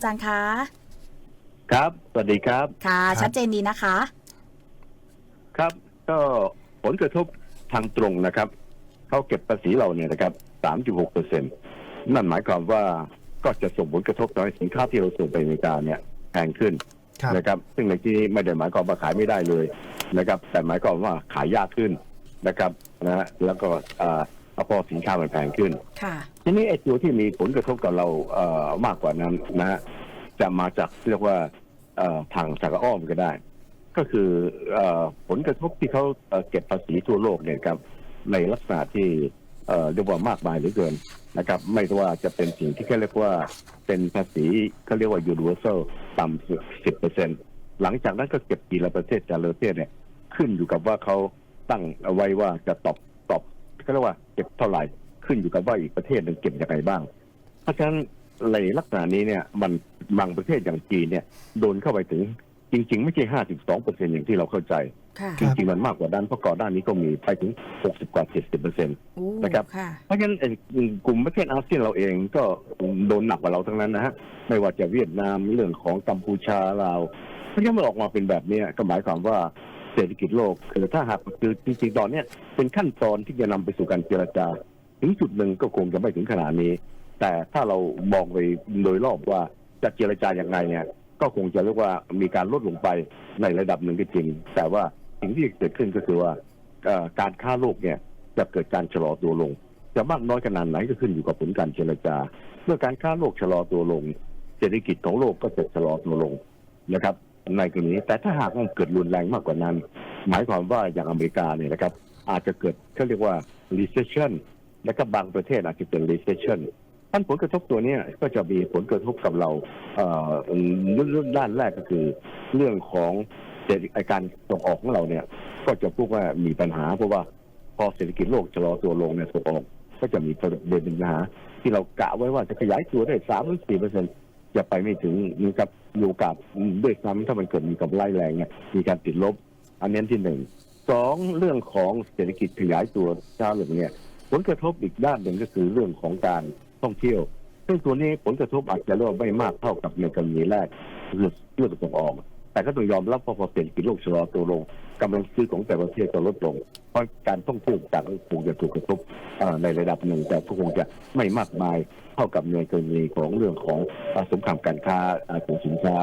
อาจารย์คะ ครับ สวัสดีครับ ค่ะครับชัดเจนดีนะคะ ครับ ก็ผลกระทบทางตรงนะครับ เขาเก็บภาษีเราเนี่ยนะครับ 3.6เปอร์เซ็นนั่นหมายความว่าก็จะส่งผลกระทบต่อให้สินค้าที่เราส่งไปอเมริกาเนี่ยแพงขึ้นครับนะครับ ซึ่งในที่นี้ไม่ได้หมายความว่าขายไม่ได้เลยนะครับ แต่หมายความว่าขายยากขึ้นนะครับนะฮะแล้วก็อ่าพอสินค้ามันแพงขึ้นค่ะ ทีนี้ไอ้ตัวที่มีผลกระทบกับเราเอ่อมากกว่านั้นนะฮะจะมาจากเรียกว่าเอ่อทางทางอ้อมก็ได้ ก็คือเอ่อผลกระทบที่เขาเอ่อเก็บภาษีทั่วโลกเนี่ยครับในลักษณะที่เอ่อเรียกว่ามากมายเหลือเกินนะครับ ไม่ว่าจะเป็นสิ่งที่เขาเรียกว่าเป็นภาษีเขาเรียกว่า universal ต่ำสิบเปอร์เซ็นหลังจากนั้นก็เก็บทีละประเทศแต่ละประเทศเนี่ยขึ้นอยู่กับว่าเขาตั้งเอาไว้ว่าจะตอบตอบเขาเรียกว่าเก็บเท่าไหร่ ขึ้นอยู่กับว่าอีกประเทศหนึ่งเก็บยังไงบ้าง เพราะฉะนั้นในลักษณะนี้เนี่ยมันบางประเทศอย่างจีนเนี่ยโดนเข้าไปถึงจริง ๆ ไม่ใช่52เปอร์เซ็นอย่างที่เราเข้าใจ ค่ะจริง ๆ มันมากกว่านั้นเพราะก่อนหน้านี้ก็มีไปถึง60กว่า70เปอร์เซ็นโอ้นะครับ ค่ะเพราะฉะนั้นไอ้กลุ่มประเทศอาเซียนเราเองก็โดนหนักกว่าเราทั้งนั้นนะฮะไม่ว่าจะเวียดนามเรื่องของกัมพูชาลาวเพราะฉะนั้นมันออกมาเป็นแบบเนี้ยก็หมายความว่าเศรษฐกิจโลกคือถ้าหากคือจริงๆตอนเนี้ยเป็นขั้นตอนที่จะนำไปสู่การเจรจา ถึงจุดหนึ่งก็คงจะไม่ถึงขนาดนี้ แต่ถ้าเรามองไปโดยรอบว่าจะเจรจาอย่างไรเนี่ย ก็คงจะเรียกว่ามีการลดลงไปในระดับหนึ่งก็จริง แต่ว่าสิ่งที่เกิดขึ้นก็คือว่าการค้าโลกเนี่ยจะเกิดการชะลอตัวลง จะมากน้อยขนาดไหนก็ขึ้นอยู่กับผลการเจรจา เมื่อการค้าโลกชะลอตัวลง เศรษฐกิจของโลกก็จะชะลอตัวลงนะครับ ในกรณีนี้แต่ถ้าหากมันเกิดรุนแรงมากกว่านั้น หมายความว่าอย่างอเมริกาเนี่ยนะครับ อาจจะเกิดเขาเรียกว่า recession และก็บางประเทศอาจจะเป็น recession ท่านผลกระทบตัวนี้ก็จะมีผลกระทบกับเราเอ่อเรื่องด้านแรกก็คือ เรื่องของเศรษฐกิจการส่งออกของเราเนี่ย ก็จะพูดว่ามีปัญหา เพราะว่าพอเศรษฐกิจโลกชะลอตัวลงเนี่ยส่งออกก็จะมีประเด็นปัญหา ที่เรากะไว้ว่าจะขยายตัวได้สามหรือสี่เปอร์เซ็นต์จะไปไม่ถึงมีกับมีโอกาสด้วยซ้ำถ้ามันเกิดมีกับไล่แรงเนี่ยมีการติดลบ อันนี้ที่หนึ่งสองเรื่องของเศรษฐกิจขยายตัวช้าลงเนี่ย ผลกระทบอีกด้านหนึ่งก็คือเรื่องของการท่องเที่ยวซึ่งตัวนี้ผลกระทบอาจจะเรียกว่าไม่มากเท่ากับในกรณีแรกเรื่องเรื่องส่งออก แต่ก็ต้องยอมรับว่าพอเศรษฐกิจโลกชะลอตัวลงกำลังซื้อของแต่ประเทศก็ลดลง เพราะการท่องเที่ยวต่างคงจะถูกกระทบในระดับหนึ่ง แต่ก็คงจะไม่มากมายเท่ากับในกรณีของเรื่องของสงครามการค้าของสินค้า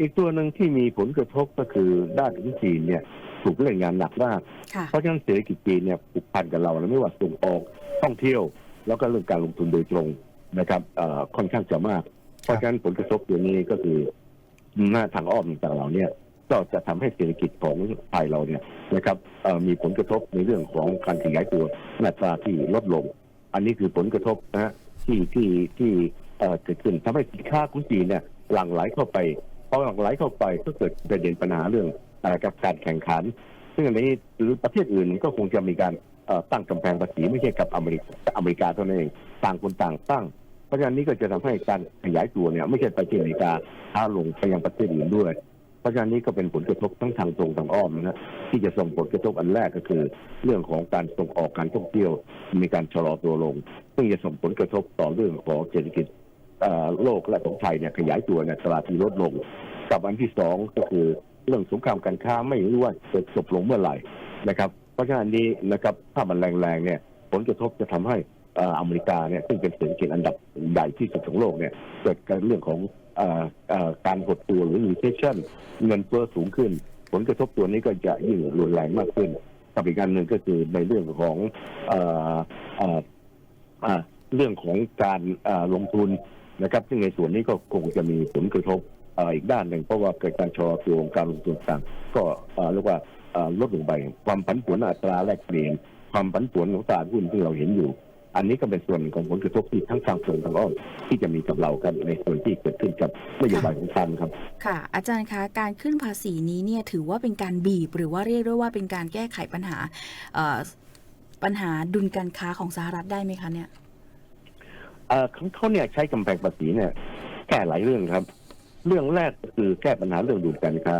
อีกตัวหนึ่งที่มีผลกระทบก็คือด้านของจีนเนี่ยถูกเล่นงานหนักมากค่ะเพราะฉะนั้นเศรษฐกิจจีนเนี่ยผูกพันกับเราแล้วไม่ว่าส่งออกท่องเที่ยว แล้วก็เรื่องการลงทุนโดยตรงนะครับเอ่อค่อนข้างจะมาก เพราะฉะนั้นผลกระทบตัวนี้ก็คือหน้าทางอ้อมต่างๆเหล่าเนี้ก็จะทำให้เศรษฐกิจของไทยเราเนี่ยนะครับเอ่อมีผลกระทบในเรื่องของการขยายตัวอัตราที่ลดลง อันนี้คือผลกระทบนะฮะที่ที่ที่เอ่อเกิดขึ้นทำให้สินค้าของจีนเนี่ยหลั่งไหลเข้าไป พอหลั่งไหลเข้าไปก็เกิดประเด็นปัญหาเรื่องอะไรกับการแข่งขัน ซึ่งอันนี้หรือประเทศอื่นก็คงจะมีการตั้งกำแพงภาษีไม่ใช่กับอเมริกาอเมริกาเท่านั้นเองต่างคนต่างตั้งเพราะฉะนั้นนี่ก็จะทำให้การขยายตัวเนี่ยไม่ใช่ไปที่อเมริกาช้าลงไปยังประเทศอื่นด้วย เพราะฉะนั้นนี่ก็เป็นผลกระทบทั้งทางตรงทางอ้อมนะที่จะส่งผลกระทบอันแรกก็คือ เรื่องของการส่งออกการท่องเที่ยวมีการชะลอตัวลง ซึ่งจะส่งผลกระทบต่อเรื่องของเศรษฐกิจ โลกและของไทยเนี่ยขยายตัวเนี่ยตลาดที่ลดลง กับอันที่สองก็คือเรื่องสงครามการค้าไม่รู้ว่าจะจบลงเมื่อไหร่นะครับ เพราะฉะนั้นนี้นะครับถ้ามันแรงๆเนี่ยผลกระทบจะทำให้ออเมริกาเนี่ยซึ่งเป็นเศรษฐกิจอันดับใหญ่ที่สุดของโลกเนี่ยเกิดการเรื่องของออการหดตัวหรือ recession เงินเฟ้อสูงขึ้น ผลกระทบตัวนี้ก็จะยิ่งรุนแรงมากขึ้นกับอีกการหนึ่งก็คือในเรื่องของเอ่อออเรื่องของการลงทุน นะครับ ซึ่งในส่วนนี้ก็คงจะมีผลกระทบอีกด้านหนึ่งเพราะว่าเกิดการชะลอตัวของการลงทุนต่างก็เรียกว่าลดลงไป ความผันผวนอัตราแลกเปลี่ยน ความผันผวนของตลาดหุ้นที่เราเห็นอยู่ อันนี้ก็เป็นส่วนของผลกระทบที่ทั้งทางตรงทางอ้อมที่จะมีกับเรากันในส่วนที่เกิดขึ้นกับนโยบายของทานครับ ค่ะ อาจารย์คะการขึ้นภาษีนี้เนี่ยถือว่าเป็นการบีบ หรือว่าเรียกได้ว่าเป็นการแก้ไขปัญหาปัญหาดุลการค้าของสหรัฐได้ไหมคะเนี่ย เอ่อของเขาเนี่ยใช้กำแพงภาษีเนี่ย แก้หลายเรื่องครับ เรื่องแรกก็คือแก้ปัญหาเรื่องดุลการค้า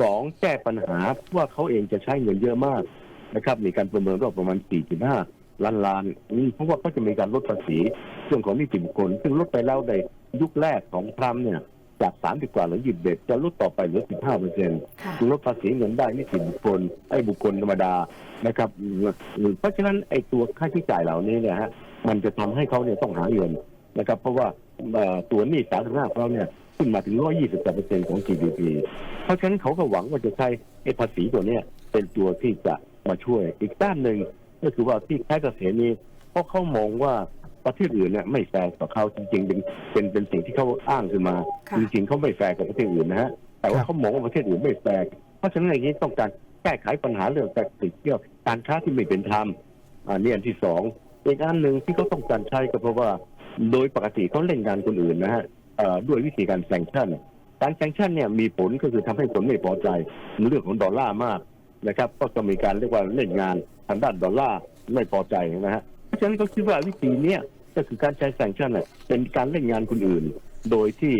สองแก้ปัญหาว่าเขาเองจะใช้เงินเยอะมากนะครับ มีการประเมินว่าประมาณ 4.5 ล้านล้านอืมเพราะว่าเขาจะมีการลดภาษีเรื่องของนิติบุคคลซึ่งลดไปแล้วได้ยุคแรกของทรัมป์เนี่ยจาก 30 กว่าเหรือ21จะลดต่อไปเหลือ 15เปอร์เซ็นต์ค่ะลดภาษีเงินได้นิติบุคคลไอ้บุคคลธรรมดานะครับ เพราะฉะนั้นไอ้ตัวค่าใช้จ่ายเหล่านี้เนี่ยฮะ มันจะทำให้เขาเนี่ยต้องหาเงินนะครับ เพราะว่าตัวหนี้สาธารณะของเขาเนี่ยขึ้นมาถึง 120เปอร์เซ็นต์ของ GDP เพราะฉะนั้นเขาก็หวังว่าจะใช้ไอ้ภาษีตัวเนี้ยเป็นตัวที่จะมาช่วยอีกด้านหนึ่งก็คือว่าที่แพ้เกษตรนี้เพราะเขามองว่าประเทศอื่นเนี่ยไม่แฟร์ต่อเขาจริงๆเป็นเป็นเป็นสิ่งที่เขาอ้างขึ้นมา จริงๆเขาไม่แฟร์กับประเทศอื่นนะฮะแต่ว่าเขามองว่าประเทศอื่นไม่แฟร์เพราะฉะนั้นอย่างนี้ต้องการแก้ไขปัญหาเรื่องการติดเที่ยวการค้าที่ไม่เป็นธรรมอ่านี่อันที่สอง อีกอันหนึ่งที่เขาต้องการใช้ก็เพราะว่า โดยปกติเขาเล่นงานคนอื่นนะฮะด้วยวิธีการแซงชั่นการแซงชั่นเนี่ยมีผลก็คือทำให้คนไม่พอใจในเรื่องของดอลลาร์มากนะครับ ก็จะมีการเรียกว่าเล่นงานทางด้านดอลลาร์ไม่พอใจนะฮะเพราะฉะนั้นก็คิดว่าวิธีเนี้ยก็คือการใช้แซงชั่นเป็นการเล่นงานคนอื่น โดยที่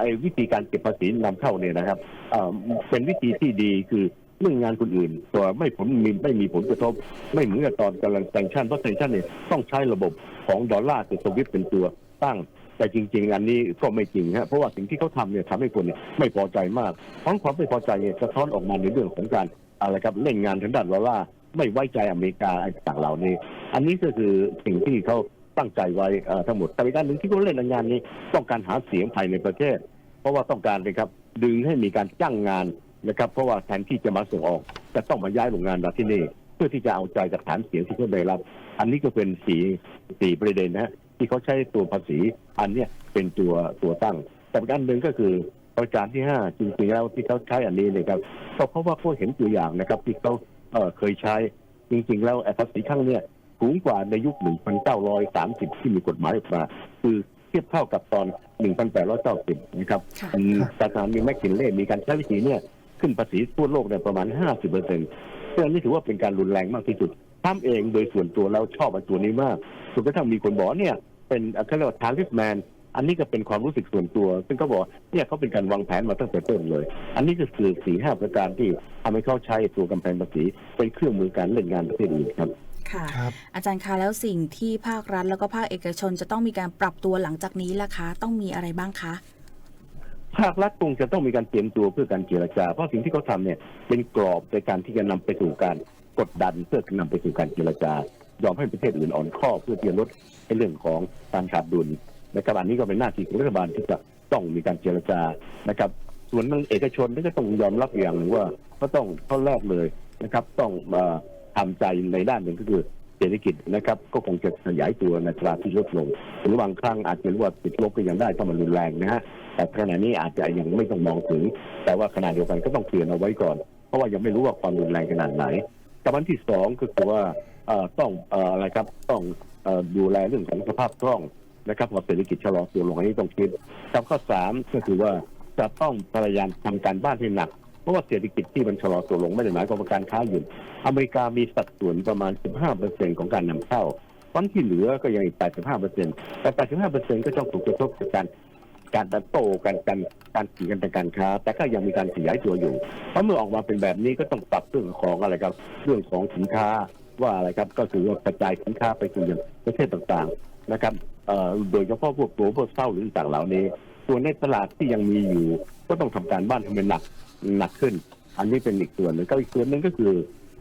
ไอ้วิธีการเก็บภาษีนำเข้าเนี่ยนะครับเอ่อเป็นวิธีที่ดีคือ เรื่องงานคนอื่น ตัวไม่ผลมีไม่มีผลกระทบ ไม่เหมือนกับตอนกำลังแซงชั่นเพราะแซงชั่นเนี่ยต้องใช้ระบบของดอลลาร์กับสวิตเป็นตัวตั้งแต่จริง ๆ อันนี้ก็ไม่จริงฮะเพราะว่าสิ่งที่เขาทำเนี่ยทำให้คนเนี่ยไม่พอใจมากเพราะความไม่พอใจเนี่ยสะท้อนออกมาในเรื่องของการอะไรครับเล่นงานทางด้านดอลลาร์ไม่ไว้ใจอเมริกาอะไรต่างเหล่านี้ อันนี้ก็คือสิ่งที่เขาตั้งใจไว้ทั้งหมดแต่อีกด้านหนึ่งที่เขาเล่นงานนี้ต้องการหาเสียงภายในประเทศ เพราะว่าต้องการนะครับดึงให้มีการจ้างงาน นะครับเพราะว่าแทนที่จะมาส่งออกจะต้องมาย้ายโรงงานมาที่นี่เพื่อที่จะเอาใจจากฐานเสียงที่เขาได้รับ อันนี้ก็เป็นสีสีประเด็นนะฮะที่เขาใช้ตัวภาษีอันเนี้ยเป็นตัวตัวตั้ง แต่อีกอันหนึ่งก็คือประการที่ห้าจริงๆแล้วที่เขาใช้อันนี้เนะครับก็เพราะว่าเขาเห็นตัวอย่างนะครับที่เขาเอ่อเคยใช้จริงๆ แล้วไอ้ภาษีครั้งเนี้ยสูงกว่าในยุค 1930 ที่มีกฎหมายออกมา คือเทียบเท่ากับตอน 1890 นะครับค่ะอืมสถานีแมคคินเล่มีการใช้วิธีเนี่ย ขึ้นภาษีทั่วโลกเนี่ยประมาณ 50เปอร์เซ็นต์ซึ่งอันนี้ถือว่าเป็นการรุนแรงมากที่สุดทำเองโดยส่วนตัวแล้วชอบอันตัวนี้มากจนกระทั่งมีคนบอกว่าเนี่ย เป็นเอ่อเขาเรียกว่าทาริฟแมนอันนี้ก็เป็นความรู้สึกส่วนตัว ซึ่งเขาบอกว่าเนี่ยเขาเป็นการวางแผนมาตั้งแต่ต้นเลย อันนี้ก็คือสี่ห้าประการที่ทำให้เขาใช้ตัวกำแพงภาษีเป็นเครื่องมือการเล่นงานประเทศอื่นครับค่ะครับอาจารย์คะแล้วสิ่งที่ภาครัฐแล้วก็ภาคเอกชนจะต้องมีการปรับตัวหลังจากนี้ล่ะคะ ต้องมีอะไรบ้างคะ ภาครัฐคงจะต้องมีการเตรียมตัวเพื่อการเจรจา เพราะสิ่งที่เขาทำเนี่ยเป็นกรอบในการที่จะนำไปสู่การกดดันเพื่อนำไปสู่การเจรจายอมให้ประเทศอื่นอ่อนข้อเพื่อที่จะลดในเรื่องของการขาดดุลนะครับอันนี้ก็เป็นหน้าที่ของรัฐบาลที่จะต้องมีการเจรจานะครับ ส่วนทางเอกชนก็ต้องยอมรับอย่างหนึ่งว่าก็ต้องข้อแรกเลยนะครับ ต้องทำใจในด้านหนึ่งก็คือ เศรษฐกิจนะครับก็คงจะขยายตัวในตลาที่ลดลงหรือบางครั้งอาจจะรียกว่าติดลบก็ยังได้ถ้ามันรุนแรงนะฮะแต่ขณะนี้อาจจะยังไม่ต้องมองถึง แต่ว่าขณะเดียวกันก็ต้องเตือนเอาไว้ก่อน เพราะว่ายังไม่รู้ว่าความรุนแรงขนาดไหนแต่วันที่สองก็คือว่าต้องออะไรครับต้องอดูแลเรื่องของสภาพคล่องนะครับพอเศรษฐกิจชะลอตัวลงอันนี้ต้องคิดกับข้อสามก็คือว่าจะต้องพยายามทำการบ้านให้หนัก เพราะว่าเศรษฐกิจที่มันชะลอตัวลงไม่ได้หมายความว่าการค้าหยุดอเมริกามีสัดส่วนประมาณ 15%ของการนำเข้าวันที่เหลือก็ยังอีก 85%แต่ 85%ก็ต้องถูกกระทบจากการการเติบโตการการการขี่กันทางการค้า แต่ก็ยังมีการขยายตัวอยู่เพราะเมื่อออกมาเป็นแบบนี้ก็ต้องปรับเรื่องของอะไรครับ เรื่องของสินค้าว่าอะไรครับก็คือว่ากระจายสินค้าไปสู่ยังประเทศต่างๆนะครับโดยเฉพาะพวกตัวพวกเศร้าหรือต่างเหล่านี้ ส่วนในตลาดที่ยังมีอยู่ ก็ต้องทำการบ้านทำเป็นหนัก หนักขึ้น อันนี้เป็นอีกส่วนหนึ่งก็อีกส่วนหนึ่งก็คือ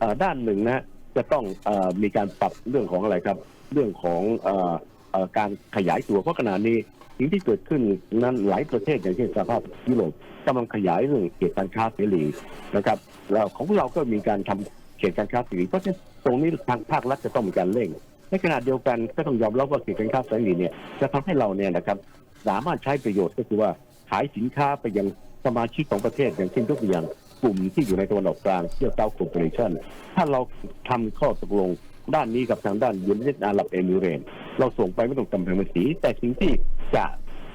อด้านหนึ่งนะจะต้องอมีการปรับเรื่องของอะไรครับ เรื่องของออการขยายตัวเพราะขณะนี้สิ่งที่เกิดขึ้นนั้นหลายประเทศอย่างเช่นสหภาพยุโรปกำลังขยายเรื่องเขตการค้าเสรีนะครับแล้วของเราก็มีการทำเขตการค้าเสรีเพราะฉะนั้นตรงนี้ทางภาครัฐจะต้องมีการเร่งในขณะเดียวกันก็ต้องยอมรับว่าเขตการค้าเสรีเนี่ยจะทำให้เราเนี่ยนะครับสามารถใช้ประโยชน์ก็คือว่าขายสินค้าไปยัง สมาชิกของประเทศอย่างเช่นยกตัวอย่างกลุ่มที่อยู่ในตะวันออกกลางเชื่อเต้าคอร์ปอเรชั่นถ้าเราทำข้อตกลงด้านนี้กับทางด้านยูไนเต็ดอาหรับเอมิเรตเราส่งไปไม่ต้องกำแพงภาษีแต่สิ่งที่จะ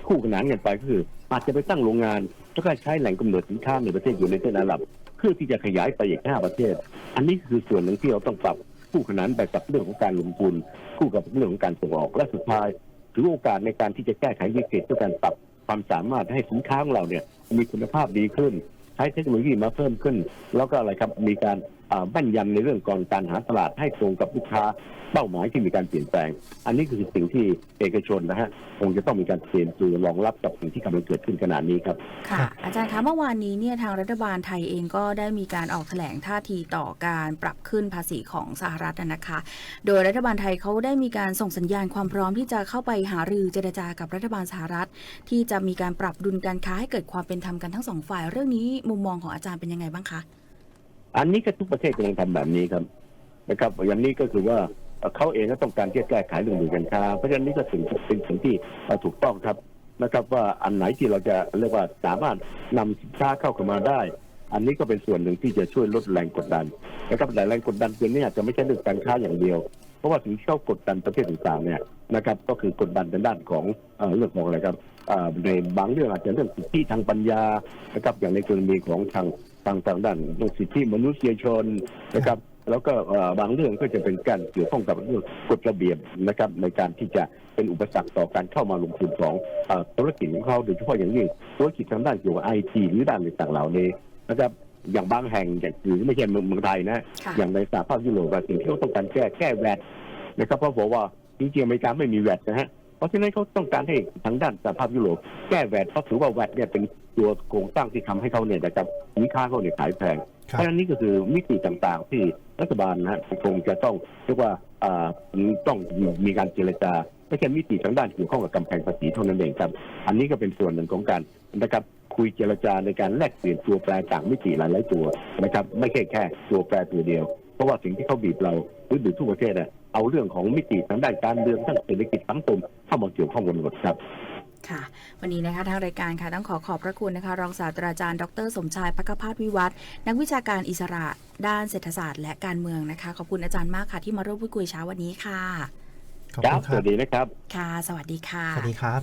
คู่ขนานกันไปก็คือ อาจจะไปตั้งโรงงานแล้วก็ใช้แหล่งกำเนิดสินค้าในประเทศอยู่ในประเทศอาหรับเพื่อที่จะขยายไปอีกห้าประเทศ อันนี้คือส่วนหนึ่งที่เราต้องปรับคู่ขนานไปกับเรื่องของการลงทุนคู่กับเรื่องของการส่งออกและสุดท้ายถือโอกาสในการที่จะแก้ไขวิกฤตด้วยการปรับความสามารถให้สินค้าของเราเนี่ย มีคุณภาพดีขึ้น ใช้เทคโนโลยีมาเพิ่มขึ้น แล้วก็อะไรครับมีการ อ่าแม่นยำในเรื่องกองการหาตลาดให้ตรงกับลูกค้าเป้าหมายที่มีการเปลี่ยนแปลง อันนี้คือสิ่งที่เอกชนนะฮะคงจะต้องมีการเตรียมตัวรองรับกับสิ่งที่กำลังเกิดขึ้นขนาดนี้ครับ ค่ะ อาจารย์คะเมื่อวานนี้เนี่ยทางรัฐบาลไทยเองก็ได้มีการออกแถลงท่าทีต่อการปรับขึ้นภาษีของสหรัฐนะนะคะ โดยรัฐบาลไทยเขาได้มีการส่งสัญญาณความพร้อมที่จะเข้าไปหารือเจรจากับรัฐบาลสหรัฐ ที่จะมีการปรับดุลการค้าให้เกิดความเป็นธรรมกันทั้งสองฝ่าย เรื่องนี้มุมมองของอาจารย์เป็นยังไงบ้างคะ อันนี้ก็ทุกประเทศกำลังทำแบบนี้ครับนะครับ อย่างนี้ก็คือว่าเขาเองก็ต้องการที่จะแก้ไขเรื่องดุลการค้าเพราะฉะนั้นนี่ก็สิ่งเป็นสิ่งที่ถูกต้องครับนะครับ ว่าอันไหนที่เราจะเรียกว่าสามารถนำสินค้าเข้ามาได้ อันนี้ก็เป็นส่วนหนึ่งที่จะช่วยลดแรงกดดันนะครับแต่แรงกดดันตัวนี้อาจจะไม่ใช่เรื่องการค้าอย่างเดียว เพราะว่าสิ่งที่เขากดดันประเทศต่างๆเนี่ยนะครับก็คือกดดันในด้านของเรื่องของอะไรครับในบางเรื่องอาจจะเรื่องสิทธิทางปัญญานะครับอย่างในกรณีของทาง ทางทางด้านเรื่องสิทธิมนุษยชนนะครับแล้วก็เอ่อบางเรื่องก็จะเป็นการเกี่ยวข้องกับเรื่องกฎระเบียบนะครับในการที่จะเป็นอุปสรรคต่อการเข้ามาลงทุนของเอ่อธุรกิจของเขาโดยเฉพาะอย่างยิ่งธุรกิจทางด้านเกี่ยวกับไอทีหรือด้านต่างๆเหล่านี้นะครับอย่างบางแห่งอย่างหรือไม่ใช่เมืองเมืองไทยนะค่ะอย่างในสหภาพยุโรปอะสิ่งที่เขาต้องการแก้แก้แวดนะครับเพราะบอกว่าจริงๆอเมริกาไม่มีแวดนะฮะ เพราะฉะนั้นเขาต้องการให้ทางด้านสหภาพยุโรปแก้แวดเพราะถือว่าแวดเนี่ยเป็นตัวโครงสร้างที่ทำให้เขาเนี่ยนะครับสินค้าเขาเนี่ยขายแพงคเพรับราะฉะนั้นนี่ก็คือมิติต่างๆ ที่รัฐบาลนะฮะคงจะต้องเรียกว่าอ่าต้องมีการเจรจาไม่ใช่มิติทางด้านเกี่ยวข้องกับกำแพงภาษีเท่านั้นเองครับ อันนี้ก็เป็นส่วนหนึ่งของการนะครับคุยเจรจาในการแลกเปลี่ยนตัวแปรต่างมิติหลายๆตัวนะครับไม่ใช่แค่ตัวแปรตัวเดียว เพราะว่าสิ่งที่เขาบีบเราหรือบีบทุกประเทศอะเอาเรื่องของมิติทางด้านการเมืองทางเศรษฐกิจสังคม เข้ามาเกี่ยวข้องกันหมดครับค่ะวันนี้นะคะทางรายการค่ะต้องขอขอบพระคุณนะคะ รองศาสตราจารย์ดร สมชายพักพาสวิวัฒน์นักวิชาการอิสระด้านเศรษฐศาสตร์และการเมืองนะคะ ขอบคุณอาจารย์มากค่ะที่มาร่วมพูดคุยเช้าวันนี้ค่ะขอบครัคุบณคสรับวัสดีนะครับ ค่ะ สวัสดีค่ะ สวัสดีครับ